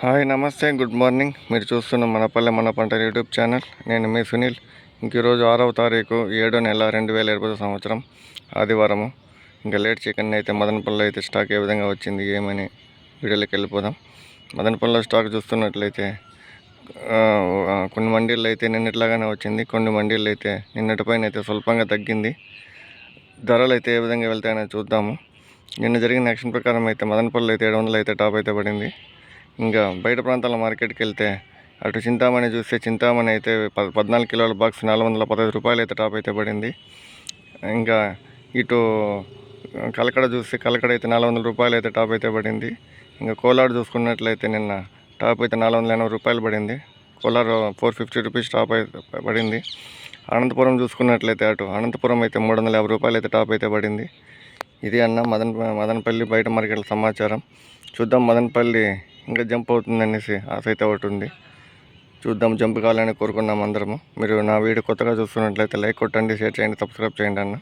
Hi నమస్తే good morning. మీరు చూస్తున్న మనపల్లె మన పంట యూట్యూబ్ ఛానల్. నేను మీ సునీల్. ఇంక ఈరోజు ఆరవ తారీఖు ఏడో నెల రెండు వేల ఇరవై సంవత్సరం ఆదివారము. ఇంకా లేట్ చికెన్ అయితే మదనపల్లిలో అయితే స్టాక్ ఏ విధంగా వచ్చింది ఏమని వీడియోలోకి వెళ్ళిపోదాం. మదనపల్లిలో స్టాక్ చూస్తున్నట్లయితే కొన్ని మండీల్లో అయితే నిన్నట్లాగానే వచ్చింది కొన్ని మండీల్లో అయితే నిన్నటిపైన అయితే స్వల్పంగా తగ్గింది. ధరలు అయితే ఏ విధంగా వెళ్తాయని చూద్దాము. నిన్న జరిగిన యాక్షన్ ప్రకారం అయితే మదనపల్లి అయితే ఏడు వందలు అయితే టాప్ అయితే పడింది. ఇంకా బయట ప్రాంతాల మార్కెట్కి వెళ్తే అటు చింతామణి చూస్తే చింతామణి అయితే పద్నాలుగు కిలోల బాక్స్ నాలుగు వందల పదహైదు రూపాయలు అయితే టాప్ అయితే పడింది. ఇంకా ఇటు కలకడ చూస్తే కలకడ అయితే నాలుగు వందల రూపాయలు అయితే టాప్ అయితే పడింది. ఇంకా కోలాడు చూసుకున్నట్లయితే నిన్న టాప్ అయితే నాలుగు వందల ఎనభై రూపాయలు పడింది. Kolar four fifty rupees top అయితే పడింది. అనంతపురం చూసుకున్నట్లయితే అటు అనంతపురం అయితే మూడు వందల యాభై రూపాయలు అయితే టాప్ అయితే పడింది. ఇది అన్న మదన్ మదనపల్లి బయట మార్కెట్ల సమాచారం. చూద్దాం మదనపల్లి ఇంకా జంప్ అవుతుంది అనేసి ఆశ అయితే ఒకటి ఉంది. చూద్దాం జంప్ కావాలని కోరుకున్నాం అందరము. మీరు నా వీడియో కొత్తగా చూస్తున్నట్లయితే లైక్ కొట్టండి షేర్ చేయండి సబ్స్క్రైబ్ చేయండి అన్న.